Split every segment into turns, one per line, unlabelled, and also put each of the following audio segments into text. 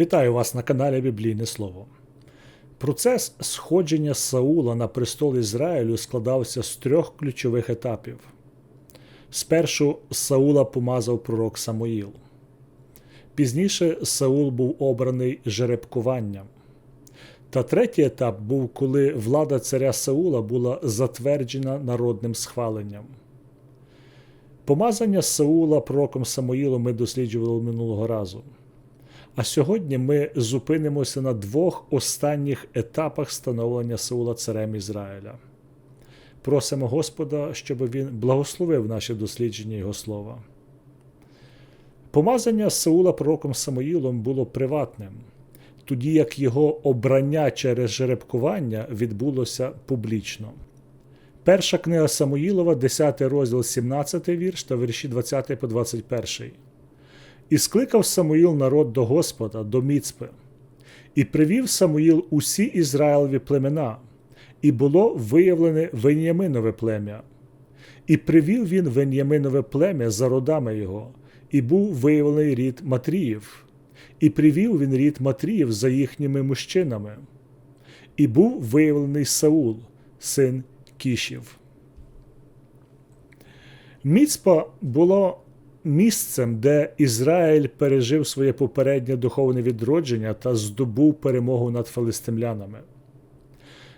Вітаю вас на каналі Біблійне Слово. Процес сходження Саула на престол Ізраїлю складався з трьох ключових етапів. Спершу Саула помазав пророк Самоїл. Пізніше Саул був обраний жеребкуванням. Та третій етап був, коли влада царя Саула була затверджена народним схваленням. Помазання Саула пророком Самоїлом ми досліджували минулого разу. А сьогодні ми зупинимося на двох останніх етапах становлення Саула царем Ізраїля. Просимо Господа, щоб він благословив наше дослідження Його слова. Помазання Саула пророком Самоїлом було приватним, тоді як його обрання через жеребкування відбулося публічно. Перша книга Самоїлова, 10 розділ, 17 вірш та вірші 20 по 21. І скликав Самуїл народ до Господа, до Міцпи, і привів Самуїл усі Ізраїлеві племена, і було виявлене Веньяминове плем'я. І привів він Веньяминове плем'я за родами його, і був виявлений рід Матріїв, і привів він рід Матріїв за їхніми мужчинами, і був виявлений Саул, син Кішів. Міцпа було місцем, де Ізраїль пережив своє попереднє духовне відродження та здобув перемогу над филистимлянами.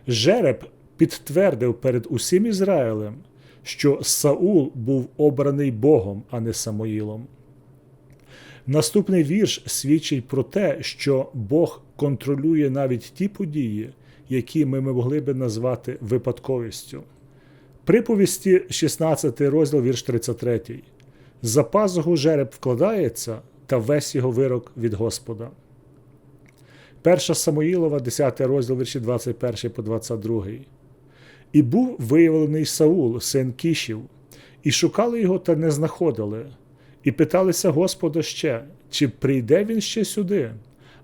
Жереб підтвердив перед усім Ізраїлем, що Саул був обраний Богом, а не Самоїлом. Наступний вірш свідчить про те, що Бог контролює навіть ті події, які ми могли би назвати випадковістю. Приповісті 16 розділ вірш 33. За пазуху жереб вкладається, та весь його вирок від Господа. Перша Самоїлова, 10 розділ вірші 21 по 22. І був виявлений Саул, син Кішів, і шукали його, та не знаходили, і питалися Господа ще, чи прийде він ще сюди?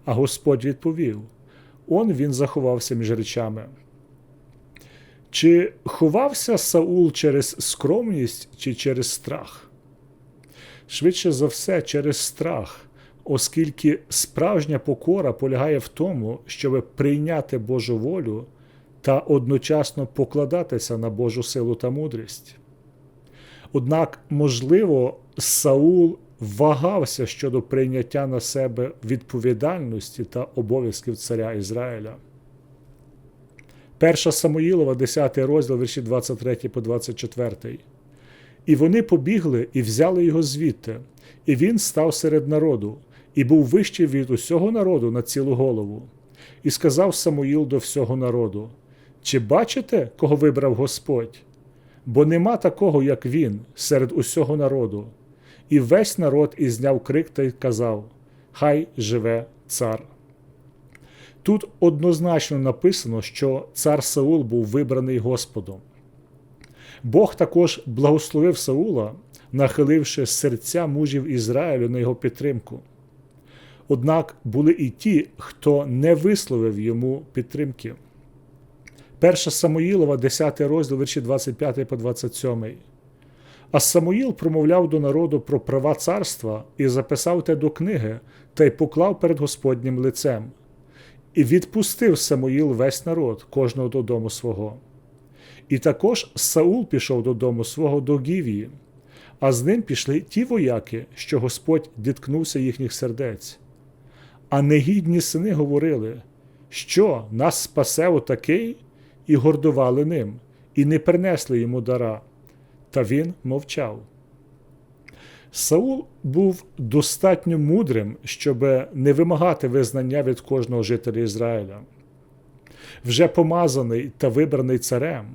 А Господь відповів: Он він заховався між речами. Чи ховався Саул через скромність чи через страх? Швидше за все, через страх, оскільки справжня покора полягає в тому, щоб прийняти Божу волю та одночасно покладатися на Божу силу та мудрість. Однак, можливо, Саул вагався щодо прийняття на себе відповідальності та обов'язків царя Ізраїля. Перша Самоїлова, 10 розділ вірші 23 по 24. І вони побігли і взяли його звідти, і він став серед народу, і був вищий від усього народу на цілу голову. І сказав Самуїл до всього народу: Чи бачите, кого вибрав Господь? Бо нема такого, як він, серед усього народу. І весь народ ізняв крик та й казав: Хай живе цар. Тут однозначно написано, що цар Саул був вибраний Господом. Бог також благословив Саула, нахиливши серця мужів Ізраїлю на його підтримку. Однак були і ті, хто не висловив йому підтримки. Перша Самоїлова, 10 розділ вірші 25 по 27. А Самуїл промовляв до народу про права царства і записав те до книги та й поклав перед Господнім лицем. І відпустив Самуїл весь народ, кожного додому свого. І також Саул пішов додому свого до Гівії, а з ним пішли ті вояки, що Господь діткнувся їхніх сердець. А негідні сини говорили, що нас спасе отакий, і гордували ним, і не принесли йому дара. Та він мовчав. Саул був достатньо мудрим, щоб не вимагати визнання від кожного жителя Ізраїля. Вже помазаний та вибраний царем,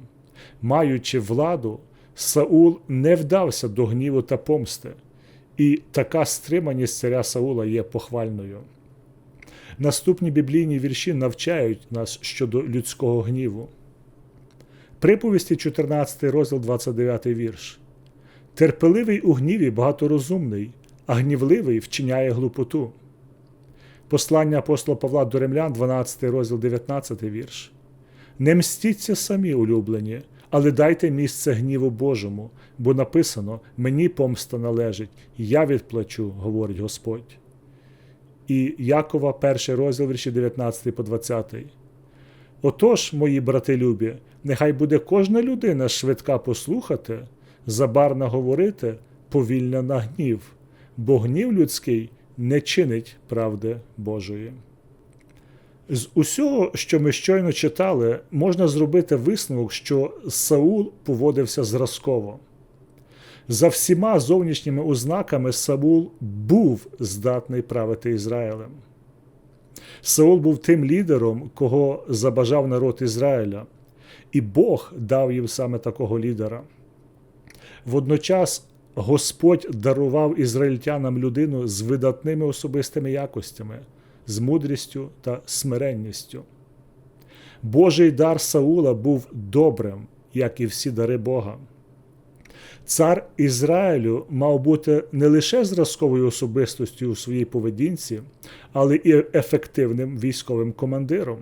маючи владу, Саул не вдався до гніву та помсти, і така стриманість царя Саула є похвальною. Наступні біблійні вірші навчають нас щодо людського гніву. Приповісті 14 розділ 29 вірш. Терпеливий у гніві багаторозумний, а гнівливий вчиняє глупоту. Послання апостола Павла до Римлян, 12 розділ 19 вірш. Не мстіться самі, улюблені, але дайте місце гніву Божому, бо написано: Мені помста належить, я відплачу, говорить Господь. і Якова, перший розділ вірші 19 по 20. Отож, мої брати любі, нехай буде кожна людина швидка послухати, забарна говорити, повільна на гнів, бо гнів людський не чинить правди Божої. З усього, що ми щойно читали, можна зробити висновок, що Саул поводився зразково. За всіма зовнішніми ознаками Саул був здатний правити Ізраїлем. Саул був тим лідером, кого забажав народ Ізраїля, і Бог дав їм саме такого лідера. Водночас Господь дарував ізраїльтянам людину з видатними особистими якостями, з мудрістю та смиренністю. Божий дар Саула був добрим, як і всі дари Бога. Цар Ізраїлю мав бути не лише зразковою особистостю у своїй поведінці, але і ефективним військовим командиром.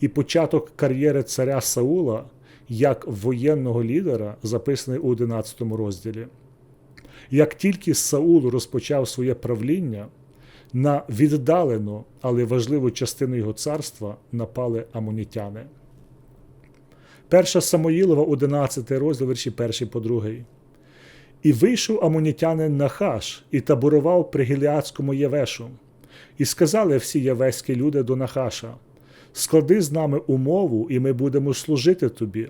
І початок кар'єри царя Саула як воєнного лідера записаний у 11 розділі. Як тільки Саул розпочав своє правління, на віддалену, але важливу частину його царства напали амонітяни. Перша Самоїлова, 11 розділ, вірші 1 по 2. І вийшов амонітянин Нахаш і таборував при Гіліадському Євешу. І сказали всі євеські люди до Нахаша: Склади з нами умову, і ми будемо служити тобі.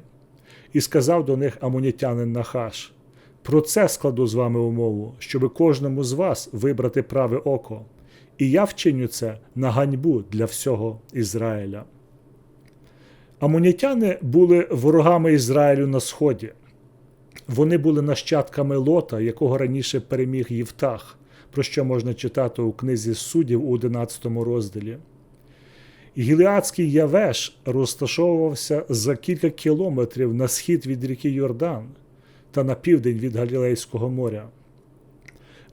І сказав до них амонітянин Нахаш: Про це складу з вами умову, щоби кожному з вас вибрати праве око, і я вчиню це на ганьбу для всього Ізраїля. Амонітяни були ворогами Ізраїлю на сході. Вони були нащадками лота, якого раніше переміг Євтах, про що можна читати у книзі суддів у 11 розділі. Гілеадський Явеш розташовувався за кілька кілометрів на схід від ріки Йордан та на південь від Галілейського моря.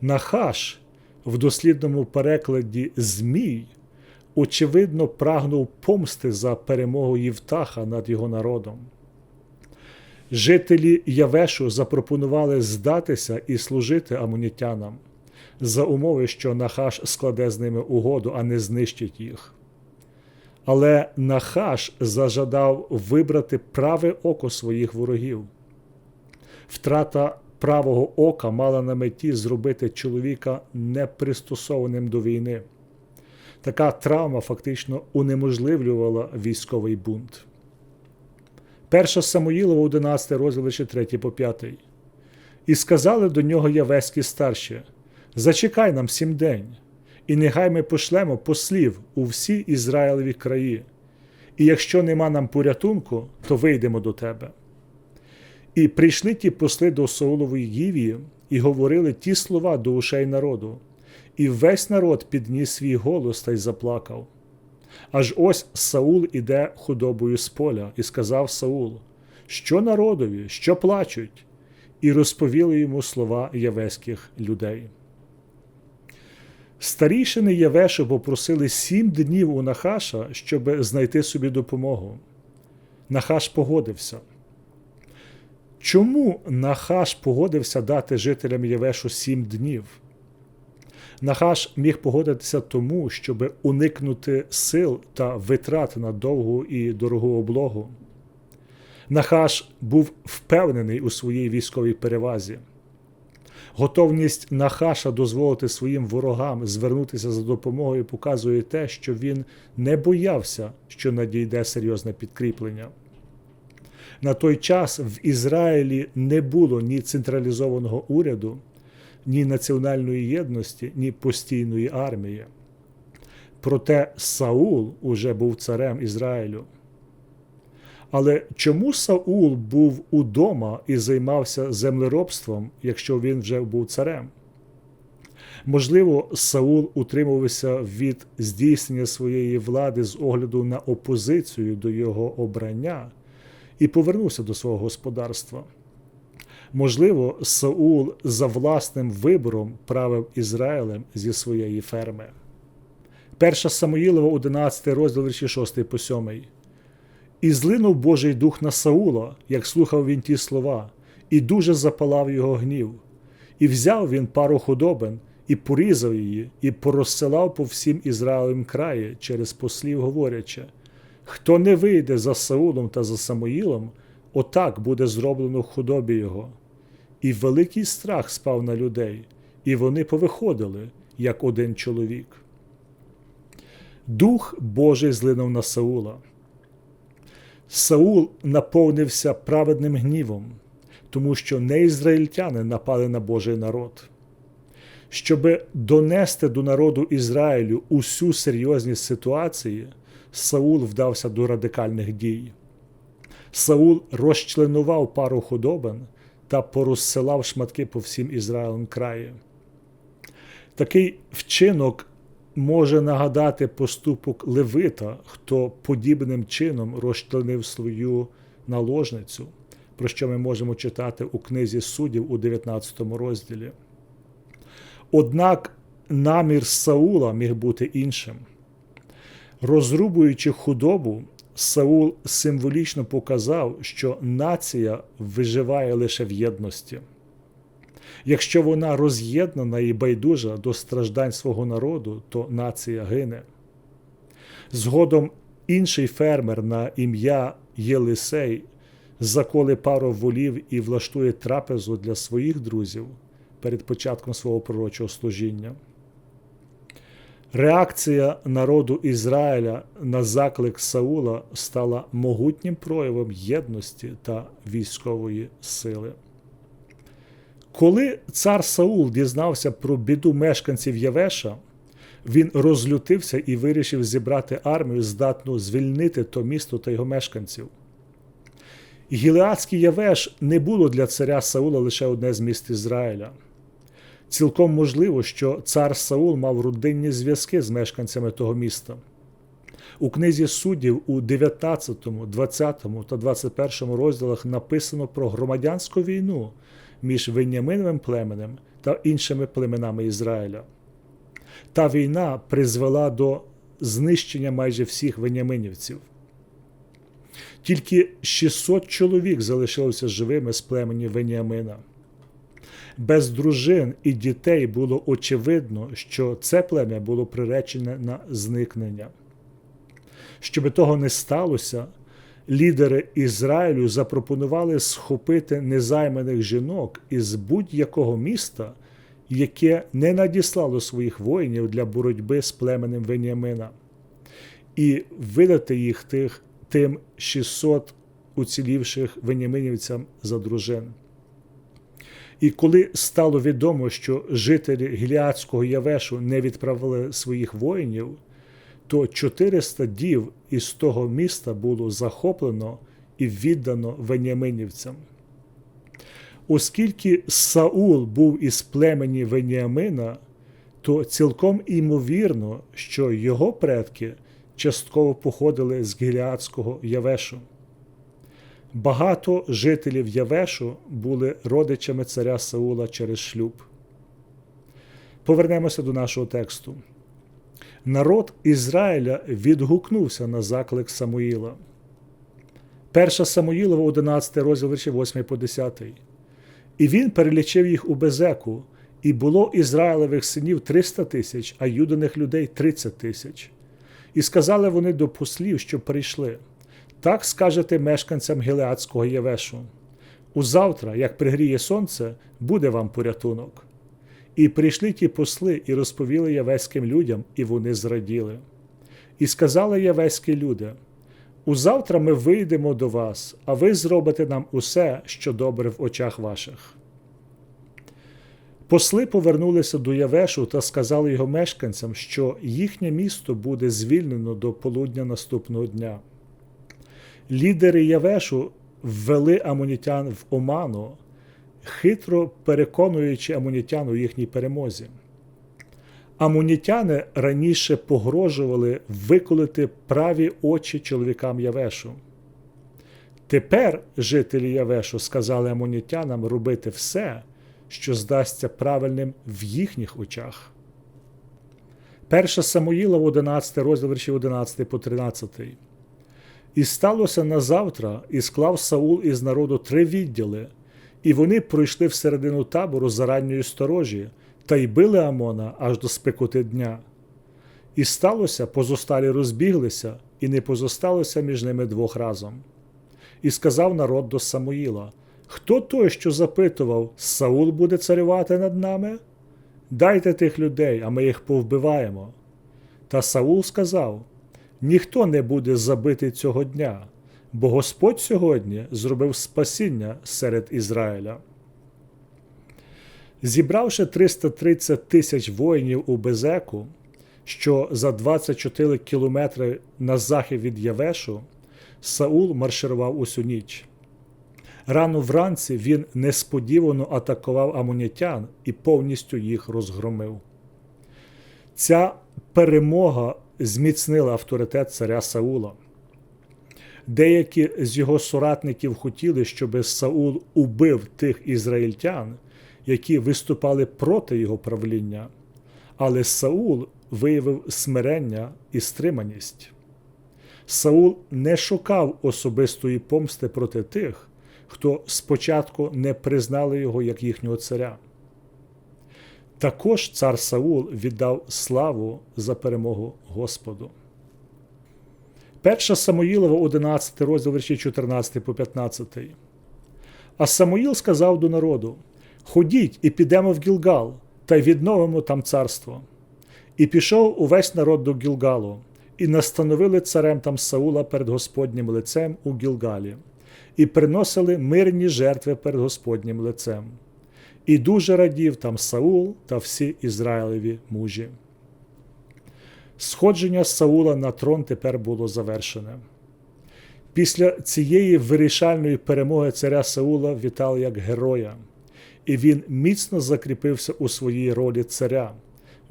Нахаш в дослідному перекладі Змій очевидно прагнув помсти за перемогу Євтаха над його народом. Жителі Явешу запропонували здатися і служити амонітянам за умови, що Нахаш складе з ними угоду, а не знищить їх. Але Нахаш зажадав вибрати праве око своїх ворогів. Втрата правого ока мала на меті зробити чоловіка непристосованим до війни. Така травма фактично унеможливлювала військовий бунт. Перша Самоїлова, 11 розділ 3 по 5. І сказали до нього Явеські старші: Зачекай нам сім день, і нехай ми пошлемо послів у всі Ізраїлеві краї, і якщо нема нам порятунку, то вийдемо до тебе. І прийшли ті посли до Саулової Гівії і говорили ті слова до ушей народу, і весь народ підніс свій голос та й заплакав. Аж ось Саул іде худобою з поля, і сказав Саул, що народові, що плачуть, і розповіли йому слова євеських людей. Старішини Євешу попросили сім днів у Нахаша, щоб знайти собі допомогу. Нахаш погодився. Чому Нахаш погодився дати жителям Євешу сім днів? Нахаш міг погодитися тому, щоб уникнути сил та витрат на довгу і дорогу облогу. Нахаш був впевнений у своїй військовій перевазі. Готовність Нахаша дозволити своїм ворогам звернутися за допомогою показує те, що він не боявся, що надійде серйозне підкріплення. На той час в Ізраїлі не було ні централізованого уряду, ні національної єдності, ні постійної армії. Проте Саул уже був царем Ізраїлю. Але чому Саул був удома і займався землеробством, якщо він вже був царем? Можливо, Саул утримувався від здійснення своєї влади з огляду на опозицію до його обрання і повернувся до свого господарства. Можливо, Саул за власним вибором правив Ізраїлем зі своєї ферми. Перша Самоїлова, 11 розділ вірші 6 по 7. І злинув Божий дух на Саула, як слухав він ті слова, і дуже запалав його гнів. І взяв він пару худобин, і порізав її, і порозсилав по всім Ізраїлем краї через послів, говорячи: Хто не вийде за Саулом та за Самоїлом, отак буде зроблено в худобі його. І великий страх спав на людей, і вони повиходили, як один чоловік. Дух Божий злинув на Саула. Саул наповнився праведним гнівом, тому що не ізраїльтяни напали на Божий народ. Щоби донести до народу Ізраїлю усю серйозність ситуації, Саул вдався до радикальних дій. Саул розчленував пару худобин та порозсилав шматки по всім Ізраїлем краї. Такий вчинок може нагадати поступок Левита, хто подібним чином розчленив свою наложницю, про що ми можемо читати у книзі суддів у 19 розділі. Однак намір Саула міг бути іншим. Розрубуючи худобу, Саул символічно показав, що нація виживає лише в єдності. Якщо вона роз'єднана і байдужа до страждань свого народу, то нація гине. Згодом інший фермер на ім'я Єлисей заколе пару волів і влаштує трапезу для своїх друзів перед початком свого пророчого служіння. Реакція народу Ізраїля на заклик Саула стала могутнім проявом єдності та військової сили. Коли цар Саул дізнався про біду мешканців Явеша, він розлютився і вирішив зібрати армію, здатну звільнити то місто та його мешканців. Гілеадський Явеш не було для царя Саула лише одне з міст Ізраїля. Цілком можливо, що цар Саул мав родинні зв'язки з мешканцями того міста. У книзі суддів у 19, 20 та 21 розділах написано про громадянську війну між Веняминовим племенем та іншими племенами Ізраїля. Та війна призвела до знищення майже всіх веняминівців. Тільки 600 чоловік залишилося живими з племені Веніамина. Без дружин і дітей було очевидно, що це плем'я було приречене на зникнення. Щоби того не сталося, лідери Ізраїлю запропонували схопити незайманих жінок із будь-якого міста, яке не надіслало своїх воїнів для боротьби з племенем Веніамина, і видати їх тих, тим 600 уцілівших веняминівцям за дружин. І коли стало відомо, що жителі Гіліадського Явешу не відправили своїх воїнів, то 400 дів із того міста було захоплено і віддано веняминівцям. Оскільки Саул був із племені Веніамина, то цілком імовірно, що його предки частково походили з Гіліадського Явешу. Багато жителів Явешу були родичами царя Саула через шлюб. Повернемося до нашого тексту. Народ Ізраїля відгукнувся на заклик Самуїла. Перша Самуїлова, 11 розділ вірші 8 по 10. І він перелічив їх у Безеку, і було Ізраїлевих синів 300 тисяч, а юданих людей 30 тисяч. І сказали вони до послів, що прийшли. Так скажете мешканцям Гілеадського Євешу. Узавтра, як пригріє сонце, буде вам порятунок. І прийшли ті посли і розповіли явеським людям, і вони зраділи. І сказали явеські люди: Узавтра ми вийдемо до вас, а ви зробите нам усе, що добре в очах ваших. Посли повернулися до Явешу та сказали його мешканцям, що їхнє місто буде звільнено до полудня наступного дня. Лідери Явешу ввели амонітян в оману, хитро переконуючи амонітян у їхній перемозі. Амонітяни раніше погрожували виколити праві очі чоловікам Явешу. Тепер жителі Явешу сказали амонітянам робити все, що здасться правильним в їхніх очах. Перша Самуїла, 11 розділ вірші 11 по 13. І сталося назавтра, і склав Саул із народу три відділи, і вони пройшли всередину табору за ранньої сторожі та й били Амона аж до спекоти дня. І сталося, позосталі розбіглися, і не позосталося між ними двох разом. І сказав народ до Самуїла: Хто той, що запитував, Саул буде царювати над нами? Дайте тих людей, а ми їх повбиваємо. Та Саул сказав: Ніхто не буде забитий цього дня, бо Господь сьогодні зробив спасіння серед Ізраїля. Зібравши 330 тисяч воїнів у Безеку, що за 24 кілометри на захід від Явешу, Саул марширував усю ніч. Рано вранці він несподівано атакував амунітян і повністю їх розгромив. Ця перемога зміцнила авторитет царя Саула. Деякі з його соратників хотіли, щоб Саул убив тих ізраїльтян, які виступали проти його правління, але Саул виявив смирення і стриманість. Саул не шукав особистої помсти проти тих, хто спочатку не признали його як їхнього царя. Також цар Саул віддав славу за перемогу Господу. Перша Самоїлова, 11 розділ вірші 14 по 15. А Самоїл сказав до народу: Ходіть і підемо в Гілгал, та й відновимо там царство. І пішов увесь народ до Гілгалу, і настановили царем там Саула перед Господнім лицем у Гілгалі, і приносили мирні жертви перед Господнім лицем. І дуже радів там Саул та всі Ізраїлеві мужі. Сходження Саула на трон тепер було завершене. Після цієї вирішальної перемоги царя Саула вітали як героя, і він міцно закріпився у своїй ролі царя,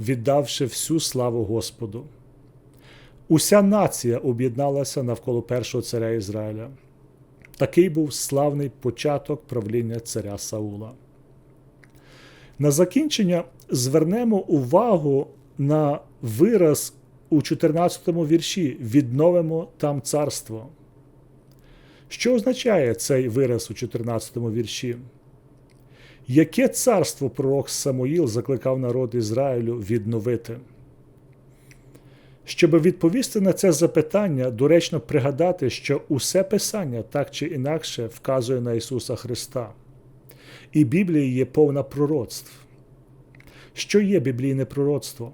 віддавши всю славу Господу. Уся нація об'єдналася навколо першого царя Ізраїля. Такий був славний початок правління царя Саула. На закінчення звернемо увагу на вираз у 14 му вірші відновимо там царство. Що означає цей вираз у 14 му вірші? Яке царство пророк Самуїл закликав народ Ізраїлю відновити? Щоб відповісти на це запитання, доречно пригадати, що усе Писання так чи інакше вказує на Ісуса Христа, і Біблія є повна пророцтв. Що є біблійне пророцтво?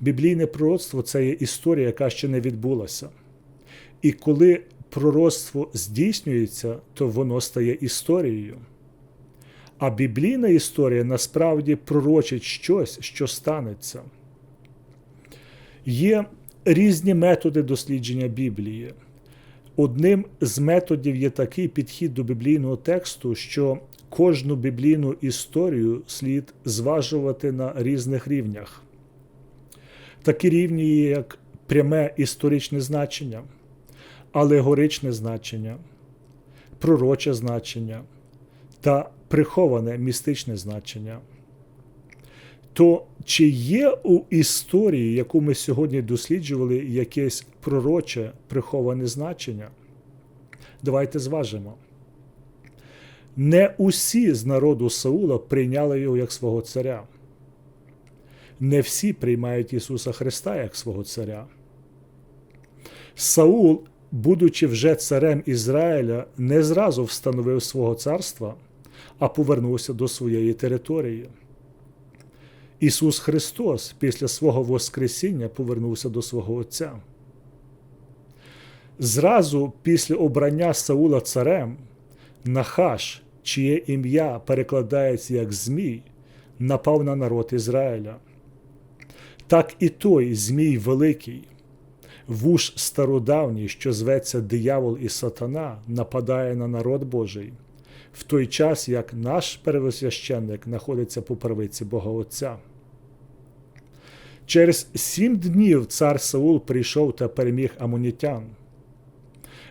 Біблійне пророцтво це є історія, яка ще не відбулася. І коли пророцтво здійснюється, то воно стає історією. А біблійна історія насправді пророчить щось, що станеться. Є різні методи дослідження Біблії. Одним з методів є такий підхід до біблійного тексту, що кожну біблійну історію слід зважувати на різних рівнях. Такі рівні є як пряме історичне значення, алегоричне значення, пророче значення та приховане містичне значення. То чи є у історії, яку ми сьогодні досліджували, якесь пророче приховане значення? Давайте зважимо. Не усі з народу Саула прийняли його як свого царя. Не всі приймають Ісуса Христа як свого царя. Саул, будучи вже царем Ізраїля, не зразу встановив свого царства, а повернувся до своєї території. Ісус Христос після свого Воскресіння повернувся до свого Отця. Зразу після обрання Саула царем Нахаш, чиє ім'я перекладається як Змій, напав на народ Ізраїля. Так і той Змій Великий, вуж стародавній, що зветься диявол і сатана, нападає на народ Божий, в той час як наш первосвященник знаходиться по правиці Бога Отця. Через сім днів цар Саул прийшов та переміг амонітян.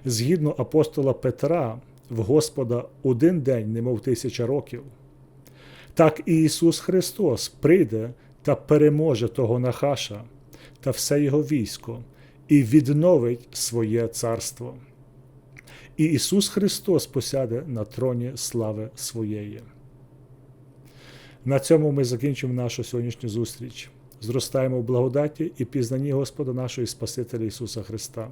Згідно апостола Петра, в Господа один день, немов тисяча років. Так і Ісус Христос прийде та переможе того Нахаша та все його військо і відновить своє царство. І Ісус Христос посяде на троні слави своєї. На цьому ми закінчимо нашу сьогоднішню зустріч. Зростаємо в благодаті і пізнанні Господа нашого і Спасителя Ісуса Христа.